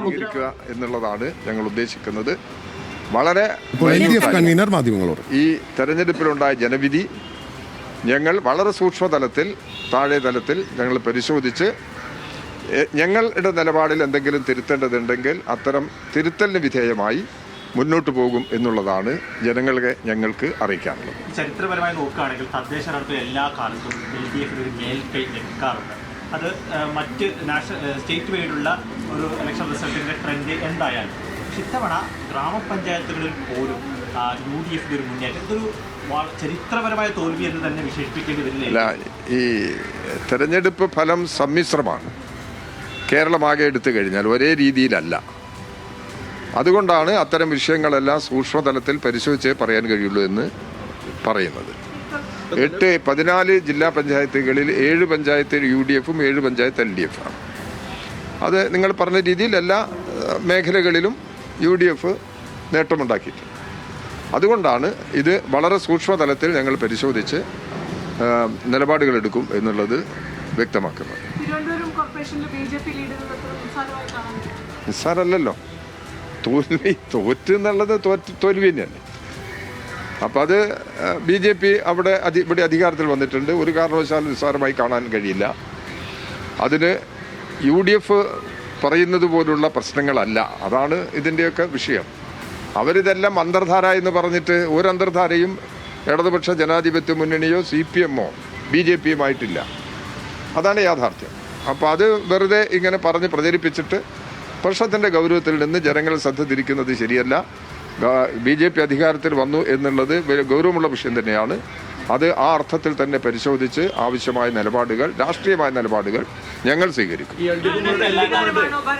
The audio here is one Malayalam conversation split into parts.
സ്വീകരിക്കുക എന്നുള്ളതാണ് ഞങ്ങൾ ഉദ്ദേശിക്കുന്നത്. വളരെ കൺവീനർ മാധ്യമങ്ങളോട്. ഈ തെരഞ്ഞെടുപ്പിലുണ്ടായ ജനവിധി ഞങ്ങൾ വളരെ സൂക്ഷ്മതലത്തിൽ താഴെ തലത്തിൽ ഞങ്ങൾ പരിശോധിച്ച് ഞങ്ങളുടെ നിലപാടിൽ എന്തെങ്കിലും തിരുത്തേണ്ടതുണ്ടെങ്കിൽ അത്തരം തിരുത്തലിന് വിധേയമായി മുന്നോട്ട് പോകും എന്നുള്ളതാണ് ജനങ്ങളെ ഞങ്ങൾക്ക് അറിയിക്കാനുള്ളത്. ചരിത്രപരമായി നോക്കുകയാണെങ്കിൽ തദ്ദേശ എല്ലാ കാലത്തും എൽ ഡി എഫിന് ഒരു മേൽക്കൈ ലഭിക്കാറുണ്ട്. അത് മറ്റ് നാഷണൽ സ്റ്റേറ്റ് വൈഡുള്ള ഒരു ഇലക്ഷൻ റിസൾട്ടിന്റെ ട്രെൻഡ് എന്തായാലും. പക്ഷെ ഇത്തവണ ഗ്രാമപഞ്ചായത്തുകളിൽ പോലും യു ഡി എഫിന്റെ ഒരു മുന്നേറ്റം ഇതൊരു ചരിത്രപരമായ തോൽവി എന്ന് തന്നെ വിശേഷിപ്പിക്കേണ്ടി വരില്ല? ഈ തെരഞ്ഞെടുപ്പ് ഫലം സമ്മിശ്രമാണ്. കേരളമാകെ എടുത്തു കഴിഞ്ഞാൽ ഒരേ രീതിയിലല്ല. അതുകൊണ്ടാണ് അത്തരം വിഷയങ്ങളെല്ലാം സൂക്ഷ്മതലത്തിൽ പരിശോധിച്ചേ പറയാൻ കഴിയുള്ളൂ എന്ന് പറയുന്നത്. എട്ട് പതിനാല് ജില്ലാ പഞ്ചായത്തുകളിൽ ഏഴ് പഞ്ചായത്ത് യു ഡി എഫും ഏഴ് പഞ്ചായത്ത് എൽ ഡി എഫാണ് അത് നിങ്ങൾ പറഞ്ഞ രീതിയിൽ എല്ലാ മേഖലകളിലും യു ഡി എഫ് നേട്ടമുണ്ടാക്കിയിട്ടുണ്ട്. അതുകൊണ്ടാണ് ഇത് വളരെ സൂക്ഷ്മതലത്തിൽ ഞങ്ങൾ പരിശോധിച്ച് നിലപാടുകൾ എടുക്കും എന്നുള്ളത് വ്യക്തമാക്കുന്നത്. നിസ്സാരമായി തോൽവി തോറ്റ് എന്നുള്ളത് തോറ്റ് തോൽവി തന്നെയല്ലേ. അപ്പം അത് ബി ജെ പി അവിടെ അധി ഇവിടെ അധികാരത്തിൽ വന്നിട്ടുണ്ട്. ഒരു കാരണവശാലും നിസ്സാരമായി കാണാൻ കഴിയില്ല. അതിന് യു ഡി എഫ് പറയുന്നത് പോലുള്ള പ്രശ്നങ്ങളല്ല. അതാണ് ഇതിന്റെയൊക്കെ വിഷയം. അവരിതെല്ലാം അന്തർധാര എന്ന് പറഞ്ഞിട്ട് ഒരു അന്തർധാരയും ഇടതുപക്ഷ ജനാധിപത്യ മുന്നണിയോ സി പി എമ്മോ ബി ജെ പിയുമായിട്ടില്ല. അതാണ് യാഥാർത്ഥ്യം. അപ്പോൾ അത് വെറുതെ ഇങ്ങനെ പറഞ്ഞ് പ്രചരിപ്പിച്ചിട്ട് പ്രശ്നത്തിന്റെ ഗൗരവത്തിൽ നിന്ന് ജനങ്ങൾ ശ്രദ്ധ തിരിക്കുന്നത് ശരിയല്ല. ബി ജെ പി അധികാരത്തിൽ വന്നു എന്നുള്ളത് ഗൗരവമുള്ള വിഷയം തന്നെയാണ്. അത് ആ അർത്ഥത്തിൽ തന്നെ പരിശോധിച്ച് ആവശ്യമായ നിലപാടുകൾ രാഷ്ട്രീയമായ നിലപാടുകൾ ഞങ്ങൾ സ്വീകരിക്കും. L D F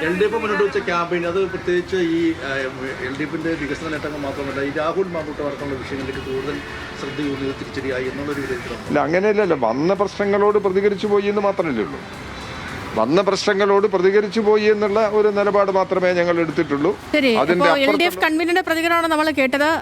L D F മുന്നോട്ട് വെച്ച ക്യാമ്പയിൻ അത് പ്രത്യേകിച്ച് ഈ എൽ ഡി എഫിന്റെ വികസന നേട്ടങ്ങൾ മാത്രമല്ല ഈ രാഹുൽ മാമ്പൂട്ട് അടക്കമുള്ള വിഷയങ്ങളിലേക്ക് കൂടുതൽ ശ്രദ്ധയൂന്നിയത് തിരിച്ചടിയായി എന്നുള്ളൊരു അല്ല അങ്ങനെയല്ലല്ലോ. വന്ന പ്രശ്നങ്ങളോട് പ്രതികരിച്ചു പോയി എന്ന് മാത്രമല്ലേ ഉള്ളൂ. വന്ന പ്രശ്നങ്ങളോട് പ്രതികരിച്ചു പോയി എന്നുള്ള ഒരു നിലപാട് മാത്രമേ ഞങ്ങൾ എടുത്തിട്ടുള്ളൂ. അതിന്റെ പ്രതികരണമാണ് നമ്മൾ കേട്ടത്.